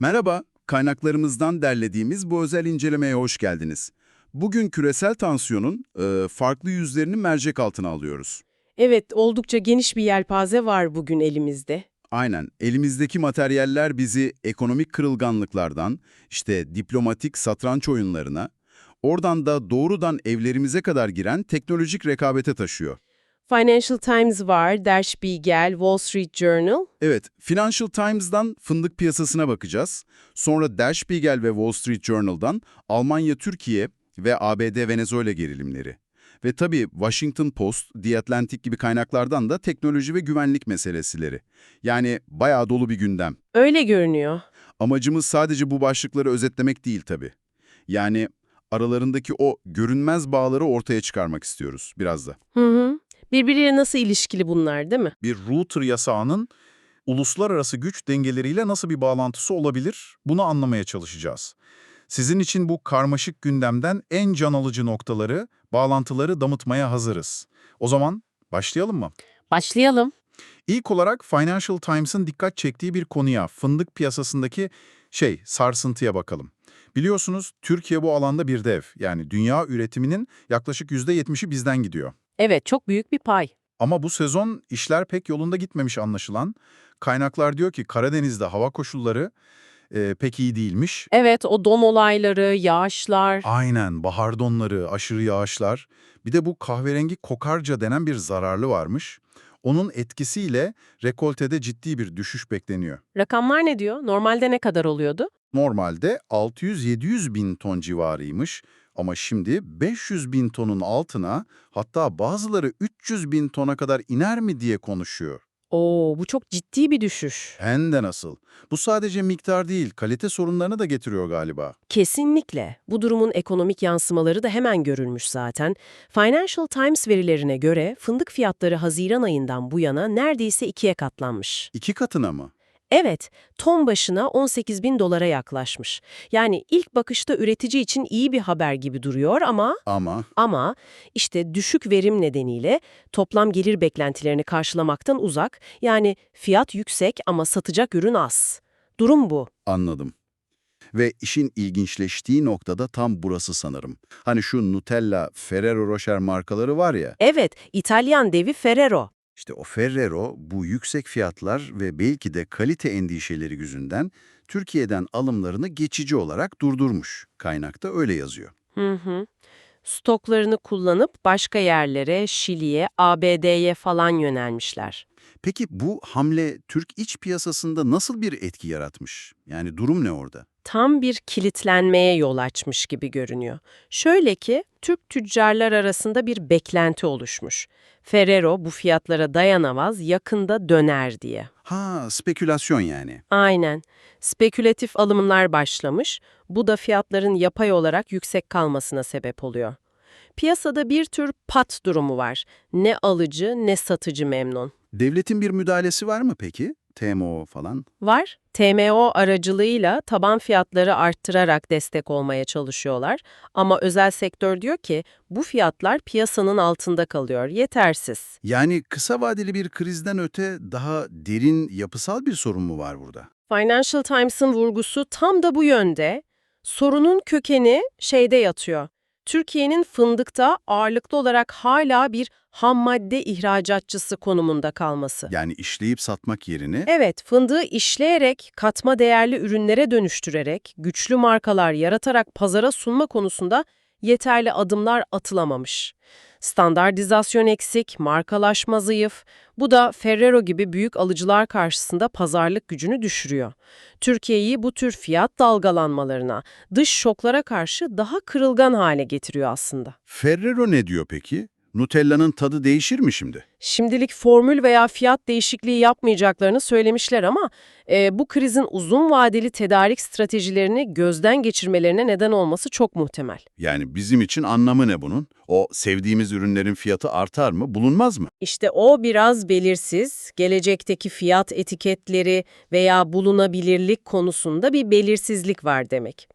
Merhaba, kaynaklarımızdan derlediğimiz bu özel incelemeye hoş geldiniz. Bugün küresel tansiyonun e, farklı yüzlerini mercek altına alıyoruz. Evet, oldukça geniş bir yelpaze var bugün elimizde. Aynen, elimizdeki materyaller bizi ekonomik kırılganlıklardan, işte diplomatik satranç oyunlarına, oradan da doğrudan evlerimize kadar giren teknolojik rekabete taşıyor. Financial Times var, Der Spiegel, Wall Street Journal. Evet, Financial Times'dan fındık piyasasına bakacağız. Sonra Der Spiegel ve Wall Street Journal'dan Almanya-Türkiye ve ABD-Venezuela gerilimleri. Ve tabii Washington Post, The Atlantic gibi kaynaklardan da teknoloji ve güvenlik meselesileri. Yani bayağı dolu bir gündem. Öyle görünüyor. Amacımız sadece bu başlıkları özetlemek değil tabii. Yani aralarındaki o görünmez bağları ortaya çıkarmak istiyoruz biraz da. Hı hı. Birbiriyle nasıl ilişkili bunlar değil mi? bir router yasağının uluslararası güç dengeleriyle nasıl bir bağlantısı olabilir? Bunu anlamaya çalışacağız. Sizin için bu karmaşık gündemden en can alıcı noktaları, bağlantıları damıtmaya hazırız. O zaman başlayalım mı? Başlayalım. İlk olarak Financial Times'ın dikkat çektiği bir konuya, fındık piyasasındaki şey, sarsıntıya bakalım. Biliyorsunuz Türkiye bu alanda bir dev. Yani dünya üretiminin yaklaşık %70'i bizden gidiyor. Evet, çok büyük bir pay. Ama bu sezon işler pek yolunda gitmemiş anlaşılan. Kaynaklar diyor ki Karadeniz'de hava koşulları e, pek iyi değilmiş. Evet, o don olayları, yağışlar. Aynen bahar donları, aşırı yağışlar. Bir de bu kahverengi kokarca denen bir zararlı varmış. Onun etkisiyle rekoltede ciddi bir düşüş bekleniyor. Rakamlar ne diyor? Normalde ne kadar oluyordu? Normalde 600-700 bin ton civarıymış ama şimdi 500 bin tonun altına hatta bazıları 300 bin tona kadar iner mi diye konuşuyor. Oo, bu çok ciddi bir düşüş. Hem de nasıl. Bu sadece miktar değil, kalite sorunlarını da getiriyor galiba. Kesinlikle. Bu durumun ekonomik yansımaları da hemen görülmüş zaten. Financial Times verilerine göre fındık fiyatları Haziran ayından bu yana neredeyse ikiye katlanmış. İki katına mı? Evet, ton başına 18 bin dolara yaklaşmış. Yani ilk bakışta üretici için iyi bir haber gibi duruyor ama Ama ama işte düşük verim nedeniyle toplam gelir beklentilerini karşılamaktan uzak. Yani fiyat yüksek ama satacak ürün az. Durum bu. Anladım. Ve işin ilginçleştiği noktada tam burası sanırım. Hani şu Nutella, Ferrero Rocher markaları var ya, Evet, İtalyan devi Ferrero. İşte o Ferrero bu yüksek fiyatlar ve belki de kalite endişeleri yüzünden Türkiye'den alımlarını geçici olarak durdurmuş. Kaynakta öyle yazıyor. Hı hı. Stoklarını kullanıp başka yerlere, Şili'ye, ABD'ye falan yönelmişler. Peki bu hamle Türk iç piyasasında nasıl bir etki yaratmış? Yani durum ne orada? Tam bir kilitlenmeye yol açmış gibi görünüyor. Şöyle ki, Türk tüccarlar arasında bir beklenti oluşmuş. Ferrero bu fiyatlara dayanamaz, yakında döner diye. Ha, spekülasyon yani. Aynen. Spekülatif alımlar başlamış, bu da fiyatların yapay olarak yüksek kalmasına sebep oluyor. Piyasada bir tür pat durumu var. Ne alıcı ne satıcı memnun. Devletin bir müdahalesi var mı peki? TMO falan. Var. TMO aracılığıyla taban fiyatları arttırarak destek olmaya çalışıyorlar. Ama özel sektör diyor ki bu fiyatlar piyasanın altında kalıyor, yetersiz. Yani kısa vadeli bir krizden öte daha derin yapısal bir sorun mu var burada? Financial Times'ın vurgusu tam da bu yönde. Sorunun kökeni şeyde yatıyor. Türkiye'nin fındıkta ağırlıklı olarak hala bir ham madde ihracatçısı konumunda kalması. Yani işleyip satmak yerine Evet, fındığı işleyerek, katma değerli ürünlere dönüştürerek, güçlü markalar yaratarak pazara sunma konusunda yeterli adımlar atılamamış. Standartizasyon eksik, markalaşma zayıf. Bu da Ferrero gibi büyük alıcılar karşısında pazarlık gücünü düşürüyor. Türkiye'yi bu tür fiyat dalgalanmalarına, dış şoklara karşı daha kırılgan hale getiriyor aslında. Ferrero ne diyor peki? Nutella'nın tadı değişir mi şimdi? Şimdilik formül veya fiyat değişikliği yapmayacaklarını söylemişler ama e, bu krizin uzun vadeli tedarik stratejilerini gözden geçirmelerine neden olması çok muhtemel. Yani bizim için anlamı ne bunun? O sevdiğimiz ürünlerin fiyatı artar mı, bulunmaz mı? İşte o biraz belirsiz, gelecekteki fiyat etiketleri veya bulunabilirlik konusunda bir belirsizlik var demek.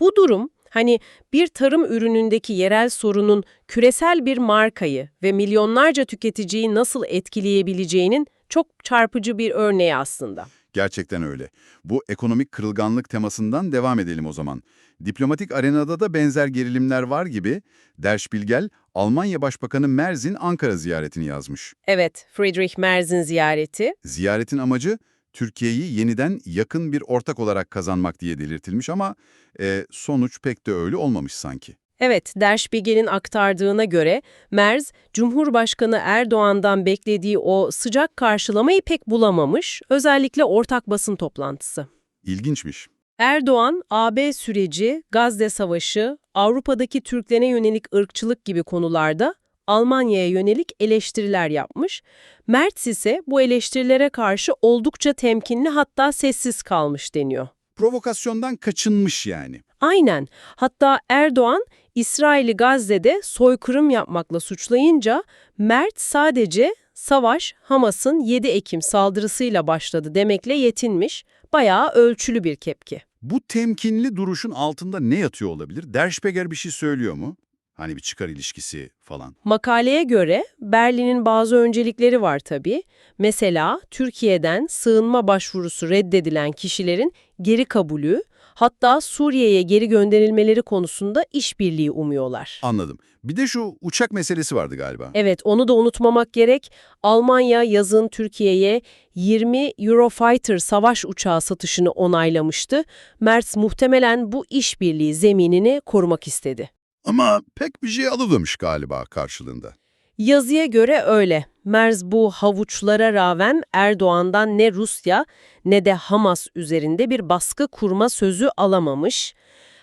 Bu durum hani bir tarım ürünündeki yerel sorunun küresel bir markayı ve milyonlarca tüketiciyi nasıl etkileyebileceğinin çok çarpıcı bir örneği aslında. Gerçekten öyle. Bu ekonomik kırılganlık temasından devam edelim o zaman. Diplomatik arenada da benzer gerilimler var gibi Der Spiegel, Almanya Başbakanı Merz'in Ankara ziyaretini yazmış. Evet, Friedrich Merz'in ziyareti. Ziyaretin amacı Türkiye'yi yeniden yakın bir ortak olarak kazanmak diye belirtilmiş ama e, sonuç pek de öyle olmamış sanki. Evet, Der Spiegel'in aktardığına göre Merz, Cumhurbaşkanı Erdoğan'dan beklediği o sıcak karşılamayı pek bulamamış, özellikle ortak basın toplantısı. İlginçmiş. Erdoğan, AB süreci, Gazze Savaşı, Avrupa'daki Türklere yönelik ırkçılık gibi konularda Almanya'ya yönelik eleştiriler yapmış. Merz ise bu eleştirilere karşı oldukça temkinli hatta sessiz kalmış deniyor. Provokasyondan kaçınmış yani. Aynen. Hatta Erdoğan, İsrail'i Gazze'de soykırım yapmakla suçlayınca Mert sadece savaş Hamas'ın 7 Ekim saldırısıyla başladı demekle yetinmiş. Bayağı ölçülü bir kepki. Bu temkinli duruşun altında ne yatıyor olabilir? Der Spiegel bir şey söylüyor mu? Hani bir çıkar ilişkisi falan. Makaleye göre Berlin'in bazı öncelikleri var tabii. Mesela Türkiye'den sığınma başvurusu reddedilen kişilerin geri kabulü, hatta Suriye'ye geri gönderilmeleri konusunda işbirliği umuyorlar. Anladım. Bir de şu uçak meselesi vardı galiba. Evet, onu da unutmamak gerek. Almanya yazın Türkiye'ye 20 Eurofighter savaş uçağı satışını onaylamıştı. Merz muhtemelen bu işbirliği zeminini korumak istedi. Ama pek bir şey alınmamış galiba karşılığında. Yazıya göre öyle. Merz bu havuçlara rağmen Erdoğan'dan ne Rusya ne de Hamas üzerinde bir baskı kurma sözü alamamış.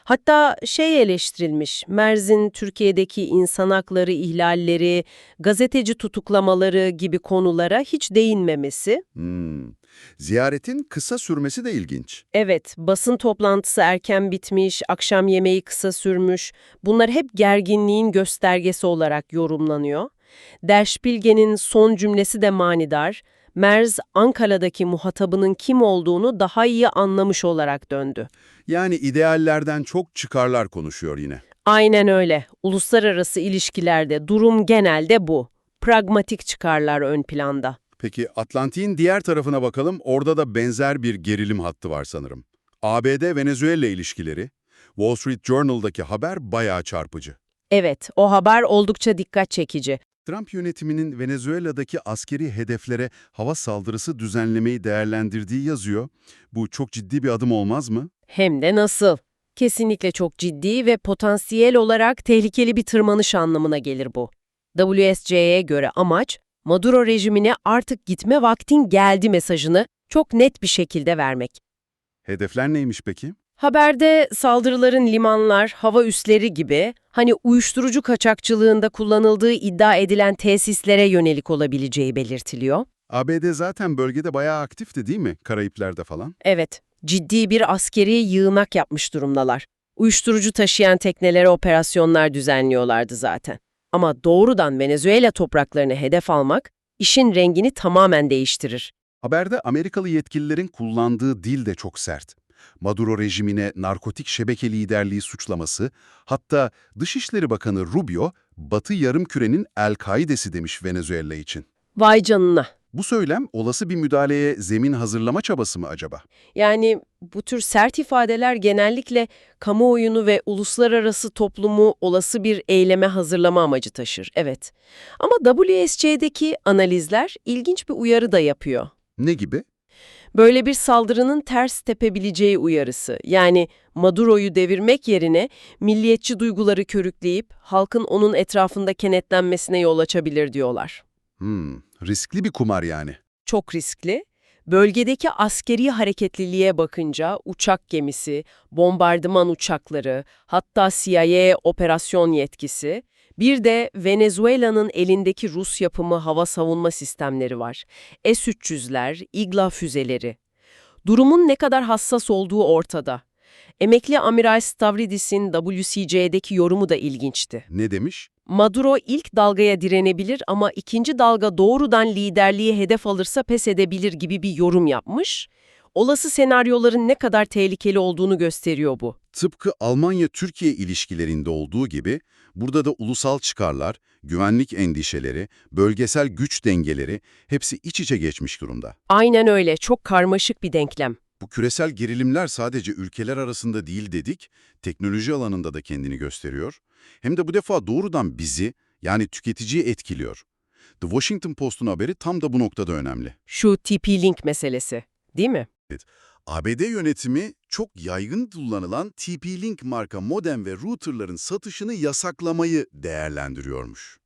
Hatta şey eleştirilmiş, Merz'in Türkiye'deki insan hakları ihlalleri, gazeteci tutuklamaları gibi konulara hiç değinmemesi. Hmm. Ziyaretin kısa sürmesi de ilginç. Evet, basın toplantısı erken bitmiş, akşam yemeği kısa sürmüş. Bunlar hep gerginliğin göstergesi olarak yorumlanıyor. Der Spiegel'in son cümlesi de manidar. Merz, Ankara'daki muhatabının kim olduğunu daha iyi anlamış olarak döndü. Yani ideallerden çok çıkarlar konuşuyor yine. Aynen öyle. Uluslararası ilişkilerde durum genelde bu. Pragmatik çıkarlar ön planda. Peki Atlantik'in diğer tarafına bakalım. Orada da benzer bir gerilim hattı var sanırım. ABD-Venezuela ilişkileri. Wall Street Journal'daki haber bayağı çarpıcı. Evet, o haber oldukça dikkat çekici. Trump yönetiminin Venezuela'daki askeri hedeflere hava saldırısı düzenlemeyi değerlendirdiği yazıyor. Bu çok ciddi bir adım olmaz mı? Hem de nasıl? Kesinlikle çok ciddi ve potansiyel olarak tehlikeli bir tırmanış anlamına gelir bu. WSC'ye göre amaç, Maduro rejimine artık gitme vaktin geldi mesajını çok net bir şekilde vermek. Hedefler neymiş peki? Haberde saldırıların limanlar, hava üsleri gibi hani uyuşturucu kaçakçılığında kullanıldığı iddia edilen tesislere yönelik olabileceği belirtiliyor. ABD zaten bölgede bayağı aktifti değil mi? Karayipler'de falan. Evet, ciddi bir askeri yığınak yapmış durumdalar. Uyuşturucu taşıyan teknelere operasyonlar düzenliyorlardı zaten. Ama doğrudan Venezuela topraklarını hedef almak, işin rengini tamamen değiştirir. Haberde Amerikalı yetkililerin kullandığı dil de çok sert. Maduro rejimine narkotik şebeke liderliği suçlaması, hatta Dışişleri Bakanı Rubio, Batı Yarımküre'nin El-Kaide'si demiş Venezuela için. Vay canına. Bu söylem olası bir müdahaleye zemin hazırlama çabası mı acaba? Yani bu tür sert ifadeler genellikle kamuoyunu ve uluslararası toplumu olası bir eyleme hazırlama amacı taşır, evet. Ama WSC'deki analizler ilginç bir uyarı da yapıyor. Ne gibi? Böyle bir saldırının ters tepebileceği uyarısı. Yani Maduro'yu devirmek yerine milliyetçi duyguları körükleyip halkın onun etrafında kenetlenmesine yol açabilir diyorlar. Hmm, riskli bir kumar yani. Çok riskli. Bölgedeki askeri hareketliliğe bakınca uçak gemisi, bombardıman uçakları, hatta CIA operasyon yetkisi, bir de Venezuela'nın elindeki Rus yapımı hava savunma sistemleri var. S-300'ler, İGLA füzeleri. Durumun ne kadar hassas olduğu ortada. Emekli Amiral Stavridis'in WCC'deki yorumu da ilginçti. Ne demiş? Maduro ilk dalgaya direnebilir ama ikinci dalga doğrudan liderliği hedef alırsa pes edebilir gibi bir yorum yapmış. Olası senaryoların ne kadar tehlikeli olduğunu gösteriyor bu. Tıpkı Almanya-Türkiye ilişkilerinde olduğu gibi burada da ulusal çıkarlar, güvenlik endişeleri, bölgesel güç dengeleri hepsi iç içe geçmiş durumda. Aynen öyle, çok karmaşık bir denklem. Bu küresel gerilimler sadece ülkeler arasında değil dedik, teknoloji alanında da kendini gösteriyor. Hem de bu defa doğrudan bizi, yani tüketiciyi etkiliyor. The Washington Post'un haberi tam da bu noktada önemli. Şu TP-Link meselesi, değil mi? ABD yönetimi çok yaygın kullanılan TP-Link marka modem ve routerların satışını yasaklamayı değerlendiriyormuş.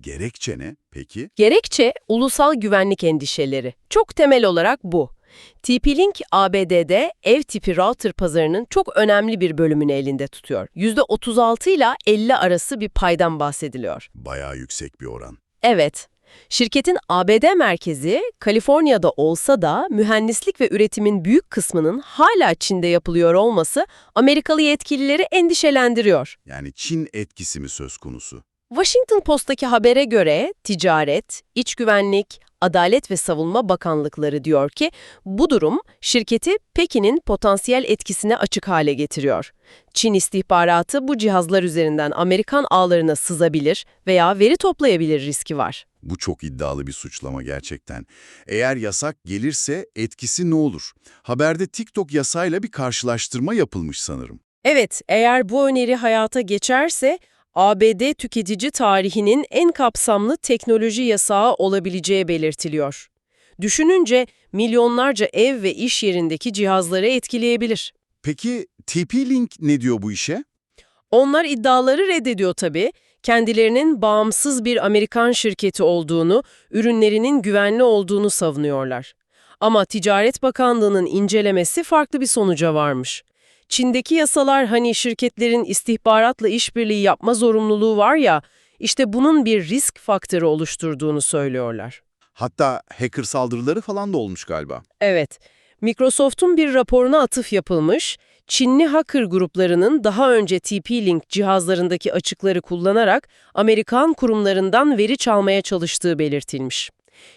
Gerekçe ne peki? Gerekçe ulusal güvenlik endişeleri. Çok temel olarak bu. TP-Link ABD'de ev tipi router pazarının çok önemli bir bölümünü elinde tutuyor. %36 ile 50 arası bir paydan bahsediliyor. Bayağı yüksek bir oran. Evet. Şirketin ABD merkezi Kaliforniya'da olsa da mühendislik ve üretimin büyük kısmının hala Çin'de yapılıyor olması Amerikalı yetkilileri endişelendiriyor. Yani Çin etkisi mi söz konusu? Washington Post'taki habere göre Ticaret, İç Güvenlik, Adalet ve Savunma Bakanlıkları diyor ki bu durum şirketi Pekin'in potansiyel etkisine açık hale getiriyor. Çin istihbaratı bu cihazlar üzerinden Amerikan ağlarına sızabilir veya veri toplayabilir riski var. Bu çok iddialı bir suçlama gerçekten. Eğer yasak gelirse etkisi ne olur? Haberde TikTok yasayla bir karşılaştırma yapılmış sanırım. Evet, eğer bu öneri hayata geçerse ABD tüketici tarihinin en kapsamlı teknoloji yasağı olabileceği belirtiliyor. Düşününce milyonlarca ev ve iş yerindeki cihazları etkileyebilir. Peki TP-Link ne diyor bu işe? Onlar iddiaları reddediyor tabii. Kendilerinin bağımsız bir Amerikan şirketi olduğunu, ürünlerinin güvenli olduğunu savunuyorlar. Ama Ticaret Bakanlığı'nın incelemesi farklı bir sonuca varmış. Çin'deki yasalar hani şirketlerin istihbaratla işbirliği yapma zorunluluğu var ya, işte bunun bir risk faktörü oluşturduğunu söylüyorlar. Hatta hacker saldırıları falan da olmuş galiba. Evet, Microsoft'un bir raporuna atıf yapılmış, Çinli hacker gruplarının daha önce TP-Link cihazlarındaki açıkları kullanarak Amerikan kurumlarından veri çalmaya çalıştığı belirtilmiş.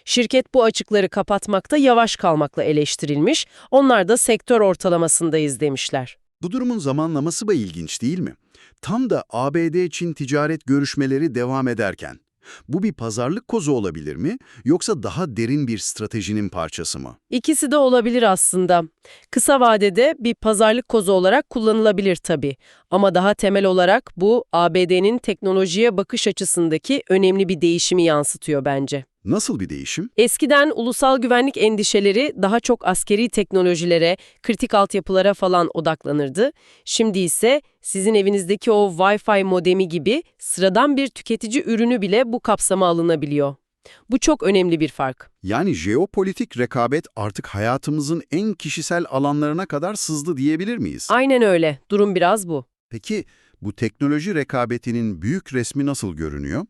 Şirket bu açıkları kapatmakta yavaş kalmakla eleştirilmiş, onlar da sektör ortalamasındayız demişler. Bu durumun zamanlaması da ilginç değil mi? Tam da ABD-Çin ticaret görüşmeleri devam ederken. Bu bir pazarlık kozu olabilir mi yoksa daha derin bir stratejinin parçası mı? İkisi de olabilir aslında. Kısa vadede bir pazarlık kozu olarak kullanılabilir tabii. Ama daha temel olarak bu ABD'nin teknolojiye bakış açısındaki önemli bir değişimi yansıtıyor bence. Nasıl bir değişim? Eskiden ulusal güvenlik endişeleri daha çok askeri teknolojilere, kritik altyapılara falan odaklanırdı. Şimdi ise sizin evinizdeki o Wi-Fi modemi gibi sıradan bir tüketici ürünü bile bu kapsama alınabiliyor. Bu çok önemli bir fark. Yani jeopolitik rekabet artık hayatımızın en kişisel alanlarına kadar sızdı diyebilir miyiz? Aynen öyle. Durum biraz bu. Peki bu teknoloji rekabetinin büyük resmi nasıl görünüyor?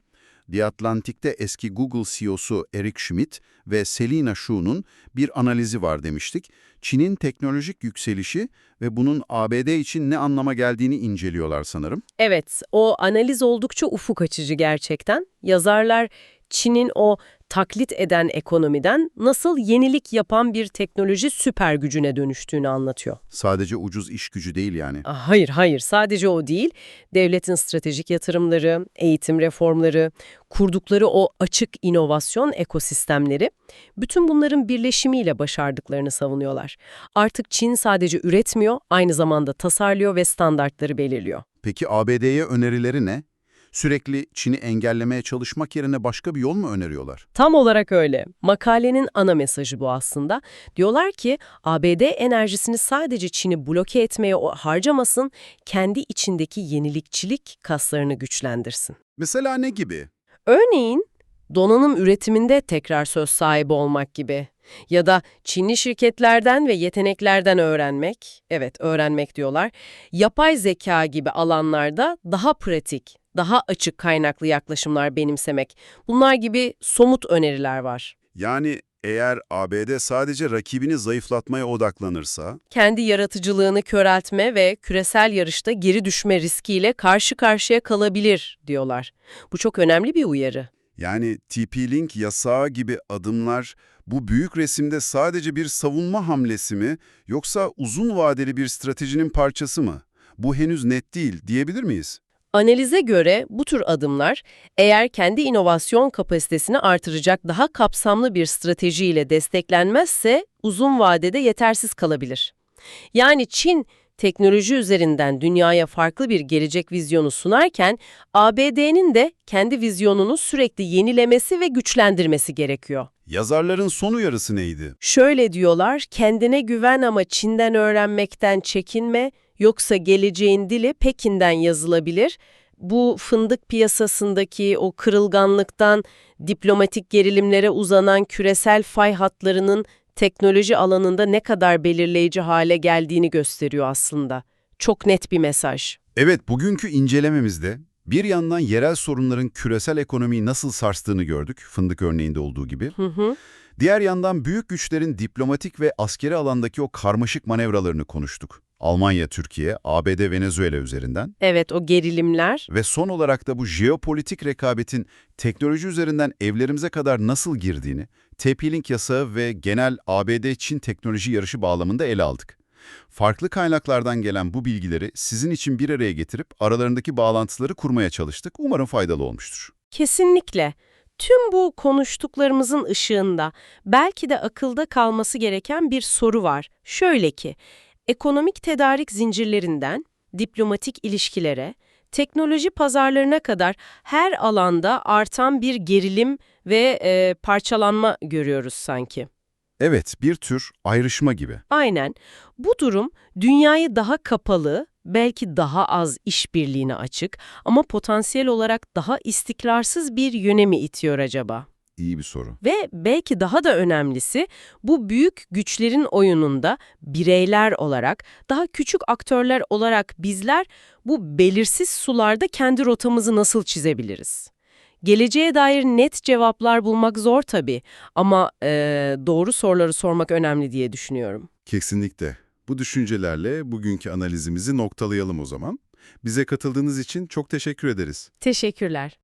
The Atlantic'te eski Google CEO'su Eric Schmidt ve Selina Shu'nun bir analizi var demiştik. Çin'in teknolojik yükselişi ve bunun ABD için ne anlama geldiğini inceliyorlar sanırım. Evet, o analiz oldukça ufuk açıcı gerçekten. Yazarlar Çin'in o taklit eden ekonomiden nasıl yenilik yapan bir teknoloji süper gücüne dönüştüğünü anlatıyor. Sadece ucuz iş gücü değil yani. Ah, Hayır, hayır. Sadece o değil. Devletin stratejik yatırımları, eğitim reformları, kurdukları o açık inovasyon ekosistemleri, bütün bunların birleşimiyle başardıklarını savunuyorlar. Artık Çin sadece üretmiyor, aynı zamanda tasarlıyor ve standartları belirliyor. Peki ABD'ye önerileri ne? Sürekli Çin'i engellemeye çalışmak yerine başka bir yol mu öneriyorlar? Tam olarak öyle. Makalenin ana mesajı bu aslında. Diyorlar ki ABD enerjisini sadece Çin'i bloke etmeye harcamasın, kendi içindeki yenilikçilik kaslarını güçlendirsin. Mesela ne gibi? Örneğin donanım üretiminde tekrar söz sahibi olmak gibi ya da Çinli şirketlerden ve yeteneklerden öğrenmek, evet öğrenmek diyorlar, yapay zeka gibi alanlarda daha pratik, daha açık kaynaklı yaklaşımlar benimsemek. Bunlar gibi somut öneriler var. Yani eğer ABD sadece rakibini zayıflatmaya odaklanırsa, Kendi yaratıcılığını köreltme ve küresel yarışta geri düşme riskiyle karşı karşıya kalabilir diyorlar. Bu çok önemli bir uyarı. yani TP-Link yasağı gibi adımlar bu büyük resimde sadece bir savunma hamlesi mi yoksa uzun vadeli bir stratejinin parçası mı? Bu henüz net değil diyebilir miyiz? Analize göre bu tür adımlar eğer kendi inovasyon kapasitesini artıracak daha kapsamlı bir stratejiyle desteklenmezse uzun vadede yetersiz kalabilir. Yani Çin teknoloji üzerinden dünyaya farklı bir gelecek vizyonu sunarken ABD'nin de kendi vizyonunu sürekli yenilemesi ve güçlendirmesi gerekiyor. Yazarların son uyarısı neydi? Şöyle diyorlar, kendine güven ama Çin'den öğrenmekten çekinme, yoksa geleceğin dili Pekin'den yazılabilir. Bu fındık piyasasındaki o kırılganlıktan diplomatik gerilimlere uzanan küresel fay hatlarının teknoloji alanında ne kadar belirleyici hale geldiğini gösteriyor aslında. Çok net bir mesaj. Evet, bugünkü incelememizde bir yandan yerel sorunların küresel ekonomiyi nasıl sarstığını gördük, fındık örneğinde olduğu gibi. Hı hı. Diğer yandan büyük güçlerin diplomatik ve askeri alandaki o karmaşık manevralarını konuştuk. Almanya, Türkiye, ABD, Venezuela üzerinden. Evet, o gerilimler. Ve son olarak da bu jeopolitik rekabetin teknoloji üzerinden evlerimize kadar nasıl girdiğini, TP-Link yasağı ve genel ABD-Çin teknoloji yarışı bağlamında ele aldık. Farklı kaynaklardan gelen bu bilgileri sizin için bir araya getirip aralarındaki bağlantıları kurmaya çalıştık. Umarım faydalı olmuştur. Kesinlikle. Tüm bu konuştuklarımızın ışığında belki de akılda kalması gereken bir soru var. Şöyle ki, ekonomik tedarik zincirlerinden diplomatik ilişkilere, teknoloji pazarlarına kadar her alanda artan bir gerilim ve e, parçalanma görüyoruz sanki. Evet, bir tür ayrışma gibi. Aynen. Bu durum dünyayı daha kapalı, belki daha az işbirliğine açık ama potansiyel olarak daha istikrarsız bir yöne mi itiyor acaba? İyi bir soru. Ve belki daha da önemlisi bu büyük güçlerin oyununda bireyler olarak, daha küçük aktörler olarak bizler bu belirsiz sularda kendi rotamızı nasıl çizebiliriz? Geleceğe dair net cevaplar bulmak zor tabii ama eee, doğru soruları sormak önemli diye düşünüyorum. Kesinlikle. Bu düşüncelerle bugünkü analizimizi noktalayalım o zaman. Bize katıldığınız için çok teşekkür ederiz. Teşekkürler.